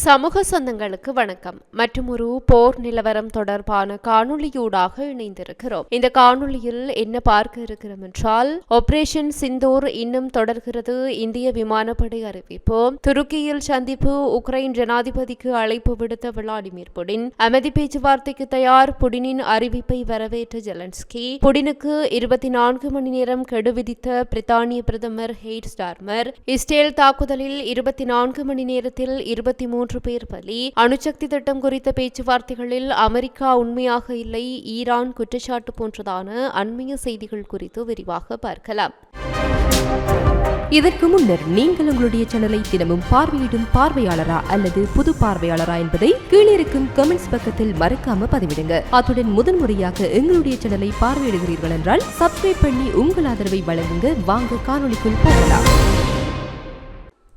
சமூக சொந்தங்களுக்கு வணக்கம். மற்றும் ஒரு போர் நிலவரம் தொடர்பான காணொளியூடாக இணைந்திருக்கிறோம். இந்த காணொளியில் என்ன பார்க்க இருக்கிறோம் என்றால் ஆபரேஷன் சிந்தூர் இன்னும் தொடர்கிறது. இந்திய விமானப்படை அறிவிப்பு துருக்கியில் சந்திப்பு உக்ரைன் ஜனாதிபதிக்கு அழைப்பு விடுத்த விளாடிமிர் புடின் அமைதி பேச்சுவார்த்தைக்கு தயார். புடினின் அறிவிப்பை வரவேற்ற ஜெலன்ஸ்கி புடினுக்கு இருபத்தி நான்கு மணி நேரம் கெடு விதித்த பிரித்தானிய பிரதமர் ஹெய்ட் ஸ்டார்மர் இஸ்ரேல் தாக்குதலில் இருபத்தி நான்கு மணி நேரத்தில் இருபத்தி மூன்று பேர் பலி. அணுசக்தி திட்டம் குறித்த பேச்சுவார்த்தைகளில் அமெரிக்கா உண்மையாக இல்லை ஈரான் குற்றச்சாட்டு போன்றதான அண்மைய செய்திகள் குறித்து விரிவாக பார்க்கலாம். இதற்கு முன்னர் நீங்கள் உங்களுடைய சேனலை தினமும் பார்வையிடும் பார்வையாளரா அல்லது புது பார்வையாளரா என்பதை கீழே இருக்கும் கமெண்ட்ஸ் பக்கத்தில் மறக்காம பதிவிடுங்க. அத்துடன் முதன்முறையாக எங்களுடைய சேனலை பார்வையிடுகிறீர்கள் என்றால் சப்ஸ்கிரைப் பண்ணி உங்கள் ஆதரவை வழங்குங்க. வாங்க காணொலிக்குள் போகலாம்.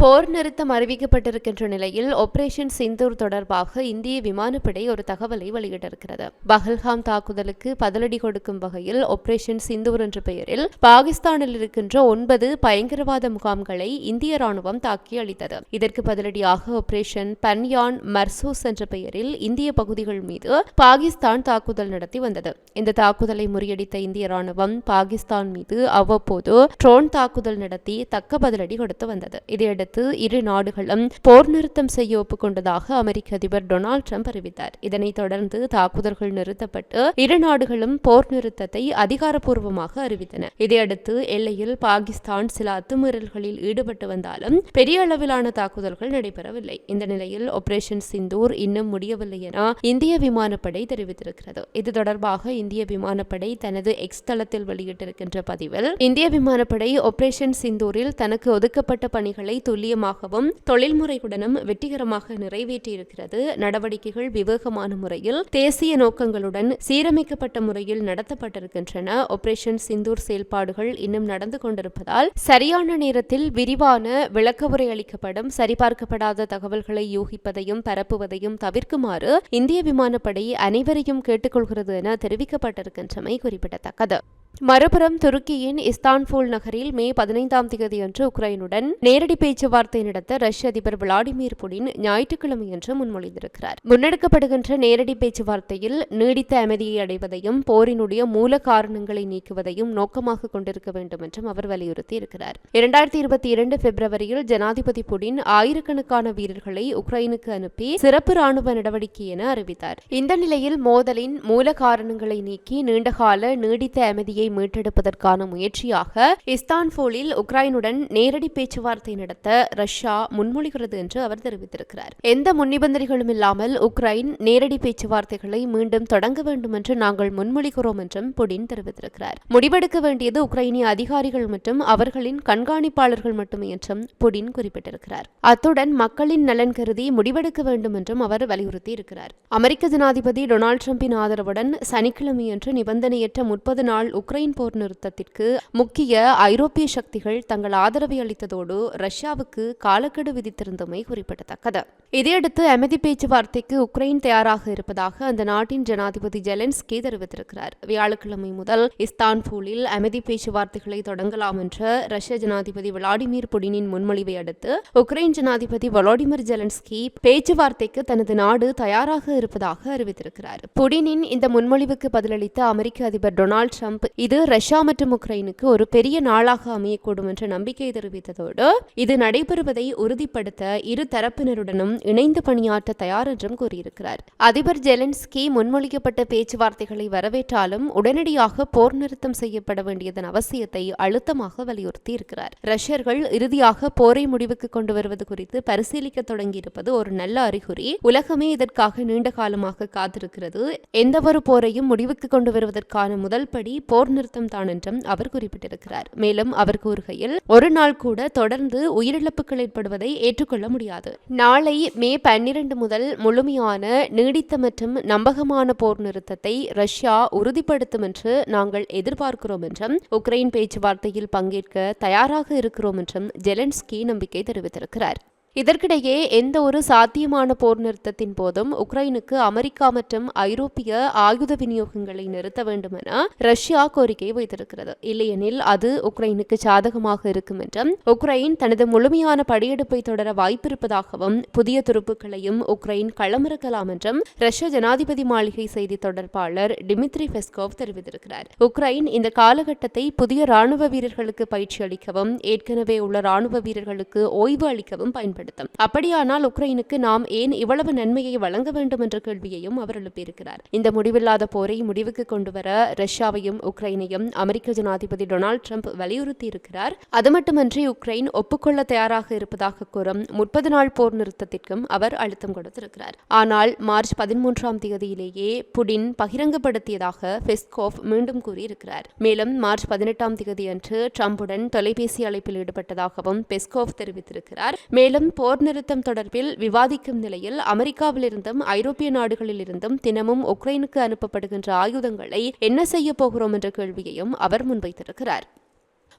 போர் நிறுத்தம் அறிவிக்கப்பட்டிருக்கின்ற நிலையில் ஆபரேஷன் சிந்தூர் தொடர்பாக இந்திய விமானப்படை ஒரு தகவலை வெளியிட்டிருக்கிறது. பஹல்காம் தாக்குதலுக்கு பதிலடி கொடுக்கும் வகையில் ஆபரேஷன் சிந்தூர் என்ற பெயரில் பாகிஸ்தானில் இருக்கின்ற ஒன்பது பயங்கரவாத முகாம்களை இந்திய ராணுவம் தாக்கி அளித்தது இதற்கு பதிலடியாக ஆபரேஷன் பன்யான் மர்சூஸ் என்ற பெயரில் இந்திய பகுதிகள் மீது பாகிஸ்தான் தாக்குதல் நடத்தி வந்தது. இந்த தாக்குதலை முறியடித்த இந்திய ராணுவம் பாகிஸ்தான் மீது அவ்வப்போது ட்ரோன் தாக்குதல் நடத்தி தக்க பதிலடி கொடுத்து வந்தது. இதையடுத்து அடுத்து இரு நாடுகளும் போர் நிறுத்தம் செய்ய ஒப்புக்கொண்டதாக அமெரிக்க அதிபர் டொனால்டு ட்ரம்ப் அறிவித்தார். இதனைத் தொடர்ந்து தாக்குதல்கள் நிறுத்தப்பட்டு இரு நாடுகளும் போர் நிறுத்தத்தை அதிகாரப்பூர்வமாக அறிவித்தன. இதையடுத்து எல்லையில் பாகிஸ்தான் சில அத்துமீறல்களில் ஈடுபட்டு வந்தாலும் பெரிய அளவிலான தாக்குதல்கள் நடைபெறவில்லை. இந்த நிலையில் ஆபரேஷன் சிந்தூர் இன்னும் முடியவில்லை என இந்திய விமானப்படை தெரிவித்திருக்கிறது. இது தொடர்பாக இந்திய விமானப்படை தனது எக்ஸ் தளத்தில் வெளியிட்டிருக்கின்ற பதிவில் இந்திய விமானப்படை ஆபரேஷன் சிந்தூரில் தனக்கு ஒதுக்கப்பட்ட பணிகளை துல்லியமாகவும் தொழில்முறையுடனும் வெற்றிகரமாக நிறைவேற்றியிருக்கிறது. நடவடிக்கைகள் விவேகமான முறையில் தேசிய நோக்கங்களுடன் சீரமைக்கப்பட்ட முறையில் நடத்தப்பட்டிருக்கின்றன. ஆபரேஷன் சிந்தூர் செயல்பாடுகள் இன்னும் நடந்து கொண்டிருப்பதால் சரியான நேரத்தில் விரிவான விளக்கவுரை அளிக்கப்படும் சரிபார்க்கப்படாத தகவல்களை யூகிப்பதையும் பரப்புவதையும் தவிர்க்குமாறு இந்திய விமானப்படை அனைவரையும் கேட்டுக்கொள்கிறது என தெரிவிக்கப்பட்டிருக்கின்றமை குறிப்பிடத்தக்கது. மறுபுறம் துருக்கியின் இஸ்தான்புல் நகரில் மே பதினைந்தாம் தேதியன்று உக்ரைனுடன் நேரடி பேச்சுவார்த்தை நடத்த ரஷ்ய அதிபர் விளாடிமிர் புடின் ஞாயிற்றுக்கிழமையன்று முன்மொழிந்திருக்கிறார். முன்னெடுக்கப்படுகின்ற நேரடி பேச்சுவார்த்தையில் நீடித்த அமைதியை அடைவதையும் போரினுடைய மூல காரணங்களை நீக்குவதையும் நோக்கமாக கொண்டிருக்க வேண்டும் என்றும் அவர் வலியுறுத்தியிருக்கிறார். இரண்டாயிரத்தி இருபத்தி இரண்டு பிப்ரவரியில் ஜனாதிபதி புடின் ஆயிரக்கணக்கான வீரர்களை உக்ரைனுக்கு அனுப்பி சிறப்பு ராணுவ நடவடிக்கை என அறிவித்தார். இந்த நிலையில் மோதலின் மூல காரணங்களை நீக்கி நீண்டகால நீடித்த அமைதியை மீட்டெடுப்பதற்கான முயற்சியாக இஸ்தான்போலில் உக்ரைனுடன் நேரடி பேச்சுவார்த்தை நடத்த ரஷ்யா முன்மொழிகிறது என்று அவர் தெரிவித்திருக்கிறார். எந்த முன்னிபந்தனைகளும் இல்லாமல் உக்ரைன் நேரடி பேச்சுவார்த்தைகளை மீண்டும் தொடங்க வேண்டும் என்று நாங்கள் முன்மொழிகிறோம் என்றும் புடின் தெரிவித்திருக்கிறார். முடிவெடுக்க வேண்டியது உக்ரைனிய அதிகாரிகள் மற்றும் அவர்களின் கண்காணிப்பாளர்கள் மட்டுமே என்றும் புடின் குறிப்பிட்டிருக்கிறார். அத்துடன் மக்களின் நலன் கருதி முடிவெடுக்க வேண்டும் என்றும் அவர் வலியுறுத்தி இருக்கிறார் அமெரிக்க ஜனாதிபதி டொனால்டு டிரம்பின் ஆதரவுடன் சனிக்கிழமையன்று நிபந்தனையற்ற முப்பது நாள் உக்ரைன் உக்ரைன் போர் நிறுத்தத்திற்கு முக்கிய ஐரோப்பிய சக்திகள் தங்கள் ஆதரவை அளித்ததோடு ரஷ்யாவுக்கு காலக்கெடு விதித்திருந்தமை குறிப்பிடத்தக்கது. இதையடுத்து அமைதி பேச்சுவார்த்தைக்கு உக்ரைன் தயாராக இருப்பதாக அந்த நாட்டின் ஜனாதிபதி ஜெலன்ஸ்கி தெரிவித்திருக்கிறார். வியாழக்கிழமை முதல் இஸ்தான்பூலில் அமைதி பேச்சுவார்த்தைகளை தொடங்கலாம் என்ற ரஷ்ய ஜனாதிபதி விளாடிமிர் புடினின் முன்மொழிவை அடுத்து உக்ரைன் ஜனாதிபதி வளாடிமிர் ஜெலன்ஸ்கி பேச்சுவார்த்தைக்கு தனது நாடு தயாராக இருப்பதாக அறிவித்திருக்கிறார். புடினின் இந்த முன்மொழிவுக்கு பதிலளித்த அமெரிக்க அதிபர் டொனால்டு ட்ரம்ப் இது ரஷ்யா மற்றும் உக்ரைனுக்கு ஒரு பெரிய நாளாக அமையக்கூடும் என்ற நம்பிக்கை தெரிவித்ததோடு இது நடைபெறுவதை உறுதிப்படுத்த இரு தரப்பினருடனும் இணைந்து பணியாற்ற தயார் என்றும் கூறியிருக்கிறார். அதிபர் ஜெலன்ஸ்கி முன்மொழிக்கப்பட்ட பேச்சுவார்த்தைகளை வரவேற்றாலும் உடனடியாக போர் நிறுத்தம் செய்யப்பட வேண்டியதன் அவசியத்தை அழுத்தமாக வலியுறுத்தி இருக்கிறார் ரஷ்யர்கள் இறுதியாக போரை முடிவுக்கு கொண்டு வருவது குறித்து பரிசீலிக்க தொடங்கியிருப்பது ஒரு நல்ல அறிகுறி. உலகமே இதற்காக நீண்ட காலமாக காத்திருக்கிறது. எந்தவொரு போரையும் முடிவுக்கு கொண்டு வருவதற்கான முதல் படி போர் நிறுத்தம் தான் என்றும் அவர் குறிப்பிட்டிருக்கிறார். மேலும் அவர் கூறுகையில் ஒரு நாள் கூட தொடர்ந்து உயிரிழப்புகள் ஏற்படுவதை ஏற்றுக்கொள்ள முடியாது. நாளை மே பன்னிரண்டு முதல் முழுமையான நீடித்த மற்றும் நம்பகமான போர் நிறுத்தத்தை ரஷ்யா உறுதிப்படுத்தும் என்று நாங்கள் எதிர்பார்க்கிறோம் என்றும் உக்ரைன் பேச்சுவார்த்தையில் பங்கேற்க தயாராக இருக்கிறோம் என்றும் ஜெலன்ஸ்கி நம்பிக்கை தெரிவித்திருக்கிறார். இதற்கிடையே எந்த ஒரு சாத்தியமான போர் நிறுத்தத்தின் போதும் உக்ரைனுக்கு அமெரிக்கா மற்றும் ஐரோப்பிய ஆயுத விநியோகங்களை நிறுத்த வேண்டும் என ரஷ்யா கோரிக்கை வைத்திருக்கிறது. இல்லையெனில் அது உக்ரைனுக்கு சாதகமாக இருக்கும் என்றும் உக்ரைன் தனது முழுமையான படையெடுப்பை தொடர வாய்ப்பிருப்பதாகவும் புதிய துருப்புக்களையும் உக்ரைன் களமிறக்கலாம் என்றும் ரஷ்ய ஜனாதிபதி மாளிகை செய்தி தொடர்பாளர் டிமித்ரி பெஸ்கோவ் தெரிவித்திருக்கிறார். உக்ரைன் இந்த காலகட்டத்தை புதிய ராணுவ வீரர்களுக்கு பயிற்சி அளிக்கவும் ஏற்கனவே உள்ள ராணுவ வீரர்களுக்கு ஓய்வு அளிக்கவும் பயன்படுத்தும். அப்படியானால் உக்ரைனுக்கு நாம் ஏன் இவ்வளவு நன்மையை வழங்க வேண்டும் என்ற கேள்வியையும் அவர் எழுப்பியிருக்கிறார். இந்த முடிவில்லாத போரை முடிவுக்கு கொண்டுவர ரஷ்யாவையும் உக்ரைனையும் அமெரிக்க ஜனாதிபதி டொனால்டு ட்ரம்ப் வலியுறுத்தியிருக்கிறார். அது மட்டுமன்றி உக்ரைன் ஒப்புக்கொள்ள தயாராக இருப்பதாக கூறும் முப்பது நாள் போர் நிறுத்தத்திற்கும் அவர் அழுத்தம் கொடுத்திருக்கிறார். ஆனால் மார்ச் பதிமூன்றாம் தேதியிலேயே புடின் பகிரங்கப்படுத்தியதாக பெஸ்கோவ் மீண்டும் கூறியிருக்கிறார். மேலும் மார்ச் பதினெட்டாம் தேதியன்று ட்ரம்புடன் தொலைபேசி அழைப்பில் ஈடுபட்டதாகவும் பெஸ்கோவ் தெரிவித்திருக்கிறார். மேலும் போர் நிறுத்தம் தொடர்பில் விவாதிக்கும் நிலையில் அமெரிக்காவிலிருந்தும் ஐரோப்பிய நாடுகளிலிருந்தும் தினமும் உக்ரைனுக்கு அனுப்பப்படுகின்ற ஆயுதங்களை என்ன செய்ய போகிறோம் என்ற கேள்வியையும் அவர் முன்வைத்திருக்கிறார்.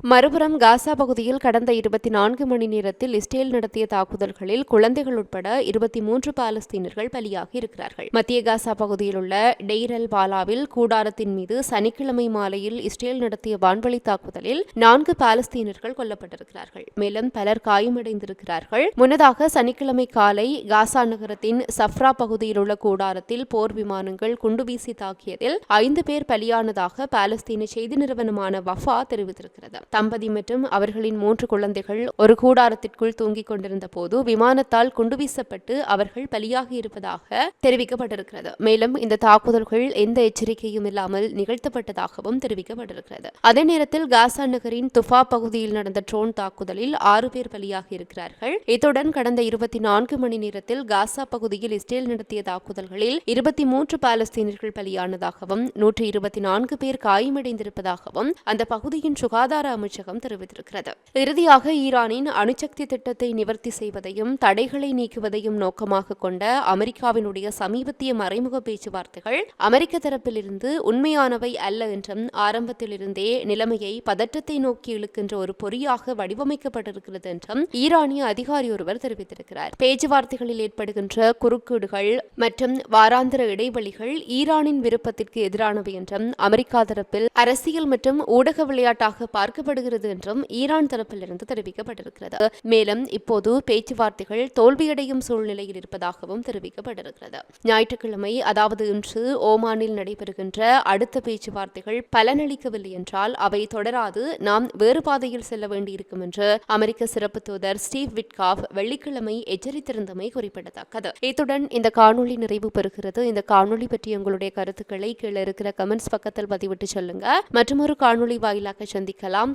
மறுபுறம் காசா பகுதியில் கடந்த இருபத்தி நான்கு மணி நேரத்தில் இஸ்ரேல் நடத்திய தாக்குதல்களில் குழந்தைகள் உட்பட இருபத்தி மூன்று பாலஸ்தீனர்கள் பலியாகி இருக்கிறார்கள். மத்திய காசா பகுதியில் உள்ள டெய்ரல் பாலாவில் கூடாரத்தின் மீது சனிக்கிழமை மாலையில் இஸ்ரேல் நடத்திய வான்வழி தாக்குதலில் நான்கு பாலஸ்தீனர்கள் கொல்லப்பட்டிருக்கிறார்கள். மேலும் பலர் காயமடைந்திருக்கிறார்கள். முன்னதாக சனிக்கிழமை காலை காசா நகரத்தின் சஃப்ரா பகுதியில் உள்ள கூடாரத்தில் போர் விமானங்கள் குண்டுவீசி தாக்கியதில் ஐந்து பேர் பலியானதாக பாலஸ்தீன செய்தி நிறுவனமான வஃபா தெரிவித்திருக்கிறது. தம்பதி மற்றும் அவர்களின் மூன்று குழந்தைகள் ஒரு கூடாரத்திற்குள் தூங்கிக் கொண்டிருந்த போது விமானத்தால் குண்டு வீசப்பட்டு அவர்கள் பலியாகி இருப்பதாக தெரிவிக்கப்பட்டிருக்கிறது. மேலும் இந்த தாக்குதல்கள் எந்த எச்சரிக்கையும் இல்லாமல் நிகழ்த்தப்பட்டதாகவும் தெரிவிக்கப்பட்டிருக்கிறது. அதே நேரத்தில் காசா நகரின் துஃபா பகுதியில் நடந்த ட்ரோன் தாக்குதலில் ஆறு பேர் பலியாகி இருக்கிறார்கள். இத்துடன் கடந்த இருபத்தி நான்கு மணி நேரத்தில் காசா பகுதியில் இஸ்ரேல் நடத்திய தாக்குதல்களில் இருபத்தி மூன்று பாலஸ்தீனர்கள் பலியானதாகவும் நூற்றி இருபத்தி நான்கு பேர் காயமடைந்திருப்பதாகவும் அந்த பகுதியின் சுகாதார அமைச்சகம் தெரிவித்திருக்கிறது. இறுதியாக ஈரானின் அணுசக்தி திட்டத்தை நிவர்த்தி செய்வதையும் தடைகளை நீக்குவதையும் நோக்கமாக கொண்ட அமெரிக்காவினுடைய சமீபத்திய மறைமுக பேச்சுவார்த்தைகள் அமெரிக்க தரப்பிலிருந்து உண்மையானவை அல்ல என்றும் ஆரம்பத்திலிருந்தே நிலைமையை பதற்றத்தை நோக்கி இழுக்கின்ற ஒரு பொறியாக வடிவமைக்கப்பட்டிருக்கிறது என்றும் ஈரானிய அதிகாரி ஒருவர் தெரிவித்திருக்கிறார். பேச்சுவார்த்தைகளில் ஏற்படுகின்ற குறுக்கீடுகள் மற்றும் வாராந்திர இடைவெளிகள் ஈரானின் விருப்பத்திற்கு எதிரானவை என்றும் அமெரிக்கா தரப்பில் அரசியல் மற்றும் ஊடக விளையாட்டாக பார்க்க பார்க்கப்படுகிறது என்றும் ஈரான் தரப்பிலிருந்து தெரிவிக்கப்பட்டிருக்கிறது. மேலும் இப்போது பேச்சுவார்த்தைகள் தோல்வியடையும் சூழ்நிலையில் இருப்பதாகவும் தெரிவிக்கப்பட்டிருக்கிறது. ஞாயிற்றுக்கிழமை அதாவது இன்று ஓமானில் நடைபெறுகின்ற அடுத்த பேச்சுவார்த்தைகள் பலனளிக்கவில்லை என்றால் அவை தொடராது நாம் வேறு பாதையில் செல்ல வேண்டியிருக்கும் என்று அமெரிக்க சிறப்பு தூதர் ஸ்டீவ் விட்காஃப் வெள்ளிக்கிழமை எச்சரித்திருந்தமை குறிப்பிடத்தக்கது. இத்துடன் இந்த காணொளி நிறைவு பெறுகிறது. இந்த காணொளி பற்றி உங்களுடைய கருத்துக்களை கீழே இருக்கிற கமெண்ட்ஸ் பக்கத்தில் பதிவிட்டு சொல்லுங்க. மற்றொரு காணொளி வாயிலாக சந்திக்கலாம்.